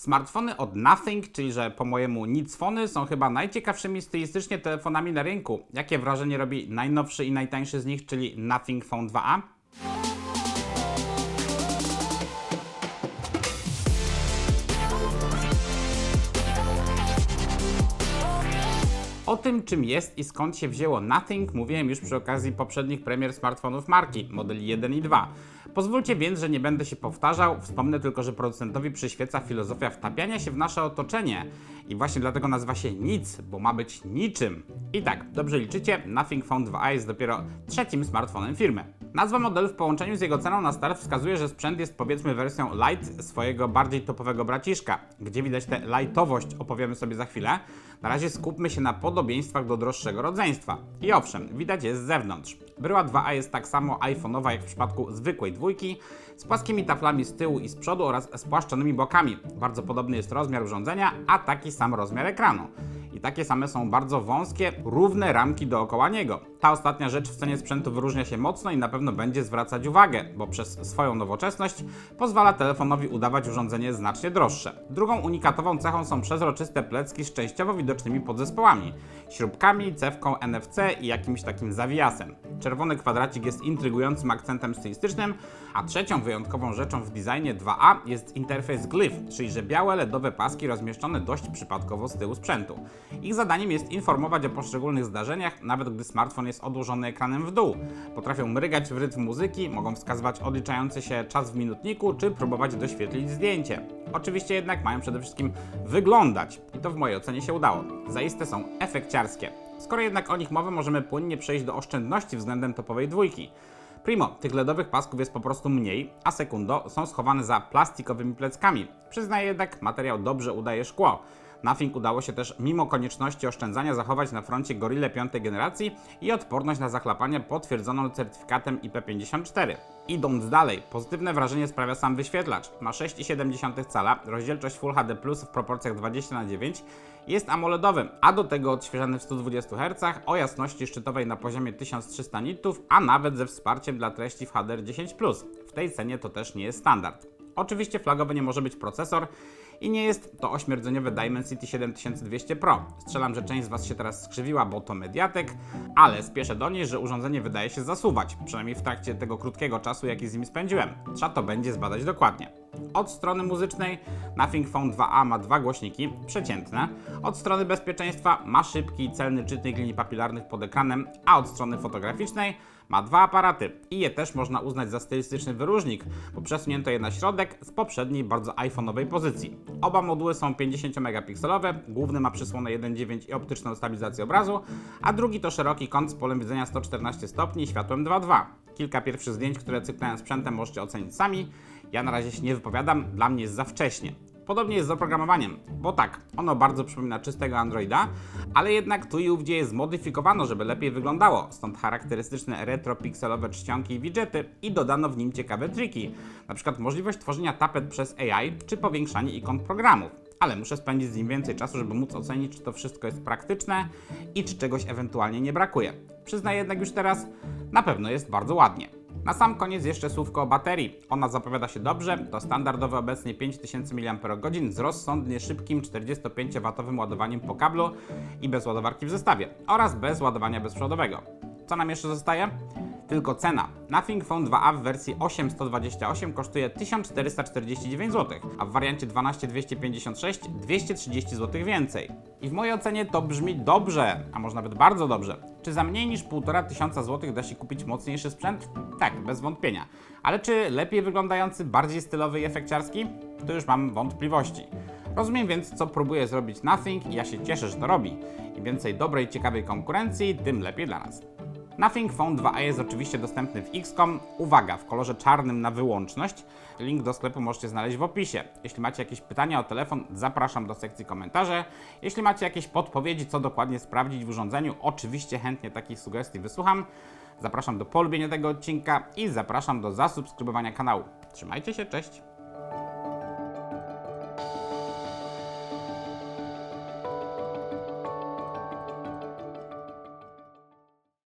Smartfony od Nothing, czyli że po mojemu nicfony, są chyba najciekawszymi stylistycznie telefonami na rynku. Jakie wrażenie robi najnowszy i najtańszy z nich, czyli Nothing Phone 2a? O tym, czym jest i skąd się wzięło Nothing, mówiłem już przy okazji poprzednich premier smartfonów marki, modeli 1 i 2. Pozwólcie więc, że nie będę się powtarzał, wspomnę tylko, że producentowi przyświeca filozofia wtapiania się w nasze otoczenie i właśnie dlatego nazywa się nic, bo ma być niczym. I tak, dobrze liczycie, Nothing Phone 2a jest dopiero trzecim smartfonem firmy. Nazwa modelu w połączeniu z jego ceną na start wskazuje, że sprzęt jest powiedzmy wersją light swojego bardziej topowego braciszka. Gdzie widać tę lightowość opowiemy sobie za chwilę. Na razie skupmy się na podobieństwach do droższego rodzeństwa. I owszem, widać je z zewnątrz. Bryła 2A jest tak samo iPhone'owa jak w przypadku zwykłej dwójki, z płaskimi taflami z tyłu i z przodu oraz spłaszczonymi bokami. Bardzo podobny jest rozmiar urządzenia, a taki sam rozmiar ekranu. I takie same są bardzo wąskie, równe ramki dookoła niego. Ta ostatnia rzecz w cenie sprzętu wyróżnia się mocno i na pewno będzie zwracać uwagę, bo przez swoją nowoczesność pozwala telefonowi udawać urządzenie znacznie droższe. Drugą unikatową cechą są przezroczyste plecki z częściowo widocznymi podzespołami, śrubkami, cewką NFC i jakimś takim zawiasem. Czerwony kwadracik jest intrygującym akcentem stylistycznym, a trzecią wyjątkową rzeczą w designie 2A jest interfejs Glyph, czyli że białe LEDowe paski rozmieszczone dość przypadkowo z tyłu sprzętu. Ich zadaniem jest informować o poszczególnych zdarzeniach, nawet gdy smartfon jest odłożony ekranem w dół. Potrafią mrygać w rytm muzyki, mogą wskazywać odliczający się czas w minutniku, czy próbować doświetlić zdjęcie. Oczywiście jednak mają przede wszystkim wyglądać i to w mojej ocenie się udało. Zaiste są efekciarskie. Skoro jednak o nich mowa, możemy płynnie przejść do oszczędności względem topowej dwójki. Primo, tych LEDowych pasków jest po prostu mniej, a sekundo, są schowane za plastikowymi pleckami. Przyznaję jednak, materiał dobrze udaje szkło. Nothing udało się też mimo konieczności oszczędzania zachować na froncie Gorilla 5 generacji i odporność na zachlapanie potwierdzoną certyfikatem IP54. Idąc dalej, pozytywne wrażenie sprawia sam wyświetlacz. Ma 6,7 cala, rozdzielczość Full HD Plus w proporcjach 20 na 9 jest AMOLEDowy, a do tego odświeżany w 120 Hz o jasności szczytowej na poziomie 1300 nitów, a nawet ze wsparciem dla treści w HDR10+. W tej cenie to też nie jest standard. Oczywiście flagowy nie może być procesor i nie jest to ośmierdzeniowy Dimensity 7200 Pro. Strzelam, że część z Was się teraz skrzywiła, bo to Mediatek, ale spieszę do niej, że urządzenie wydaje się zasuwać, przynajmniej w trakcie tego krótkiego czasu, jaki z nim spędziłem. Trzeba to będzie zbadać dokładnie. Od strony muzycznej Nothing Phone 2a ma dwa głośniki, przeciętne. Od strony bezpieczeństwa ma szybki i celny czytnik linii papilarnych pod ekranem, a od strony fotograficznej ma dwa aparaty i je też można uznać za stylistyczny wyróżnik, bo przesunięto je na środek z poprzedniej bardzo iPhone'owej pozycji. Oba moduły są 50 megapikselowe, główny ma przysłonę 1.9 i optyczną stabilizację obrazu, a drugi to szeroki kąt z polem widzenia 114 stopni i światłem 2.2. Kilka pierwszych zdjęć, które cyklając sprzętem możecie ocenić sami. Ja na razie się nie wypowiadam, dla mnie jest za wcześnie. Podobnie jest z oprogramowaniem, bo tak, ono bardzo przypomina czystego Androida, ale jednak tu i ówdzie je zmodyfikowano, żeby lepiej wyglądało, stąd charakterystyczne retro-pikselowe czcionki i widgety i dodano w nim ciekawe triki, przykład możliwość tworzenia tapet przez AI czy powiększanie ikon programów. Ale muszę spędzić z nim więcej czasu, żeby móc ocenić, czy to wszystko jest praktyczne i czy czegoś ewentualnie nie brakuje. Przyznaję jednak już teraz, na pewno jest bardzo ładnie. Na sam koniec jeszcze słówko o baterii. Ona zapowiada się dobrze, to standardowe obecnie 5000 mAh z rozsądnie szybkim 45W ładowaniem po kablu i bez ładowarki w zestawie oraz bez ładowania bezprzewodowego. Co nam jeszcze zostaje? Tylko cena. Nothing Phone 2a w wersji 8128 kosztuje 1449 zł, a w wariancie 12256 230 zł więcej. I w mojej ocenie to brzmi dobrze, a może nawet bardzo dobrze. Czy za mniej niż 1500 zł da się kupić mocniejszy sprzęt? Tak, bez wątpienia. Ale czy lepiej wyglądający, bardziej stylowy i efekciarski? To już mam wątpliwości. Rozumiem więc, co próbuje zrobić Nothing i ja się cieszę, że to robi. Im więcej dobrej, ciekawej konkurencji, tym lepiej dla nas. Nothing Phone 2a jest oczywiście dostępny w XCOM. Uwaga, w kolorze czarnym na wyłączność. Link do sklepu możecie znaleźć w opisie. Jeśli macie jakieś pytania o telefon, zapraszam do sekcji komentarzy. Jeśli macie jakieś podpowiedzi, co dokładnie sprawdzić w urządzeniu, oczywiście chętnie takich sugestii wysłucham. Zapraszam do polubienia tego odcinka i zapraszam do zasubskrybowania kanału. Trzymajcie się, cześć!